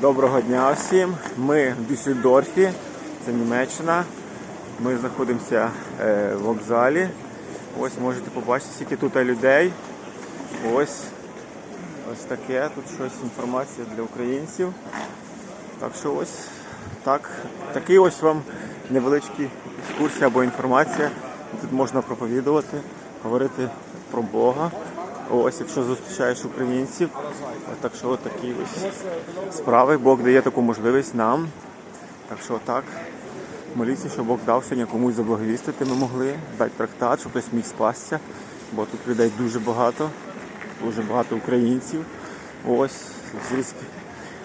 Доброго дня всім. Ми в Дюссельдорфі, це Німеччина. Ми знаходимося е, в вокзалі. Ось можете побачити, скільки тут людей. Ось ось таке. Тут щось інформація для українців. Так що ось так, такий ось вам невеличкий екскурсія або інформація. Тут можна проповідувати, говорити про Бога. Ось, якщо зустрічаєш українців, так що такі ось справи. Бог дає таку можливість нам. Так що так, моліться, щоб Бог дав сьогодні комусь заблаговістити ми могли, дати трактат, щоб хтось міг спастися, бо тут людей дуже багато, дуже багато українців. Ось, сільська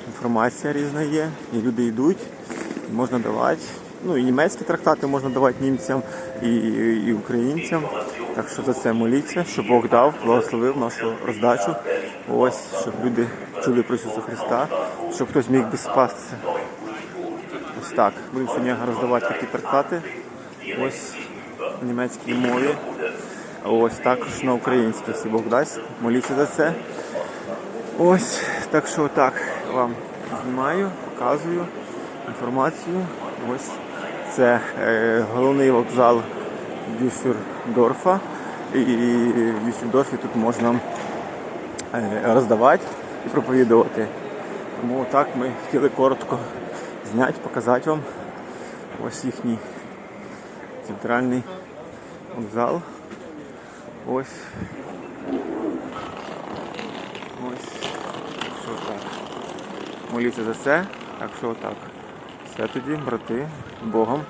інформація різна є, і люди йдуть, і можна давати. Ну і німецькі трактати можна давати німцям і, і, українцям. Так що за це моліться, щоб Бог дав, благословив нашу роздачу. Ось, щоб люди чули про Ісуса Христа, щоб хтось міг би спастися. Ось так. Будемо сьогодні роздавати такі трактати. Ось в німецькій мові. Ось також на українській, якщо Бог дасть. Моліться за це. Ось, так що так вам знімаю, показую інформацію. Ось це е, головний вокзал Дюссельдорфа. І в Дюссельдорфі тут можна е, роздавати і проповідувати. Тому так ми хотіли коротко зняти, показати вам ось їхній центральний вокзал. Ось. Ось. Що так. Моліться за це. Так що так. Все тоді, брати, Богом.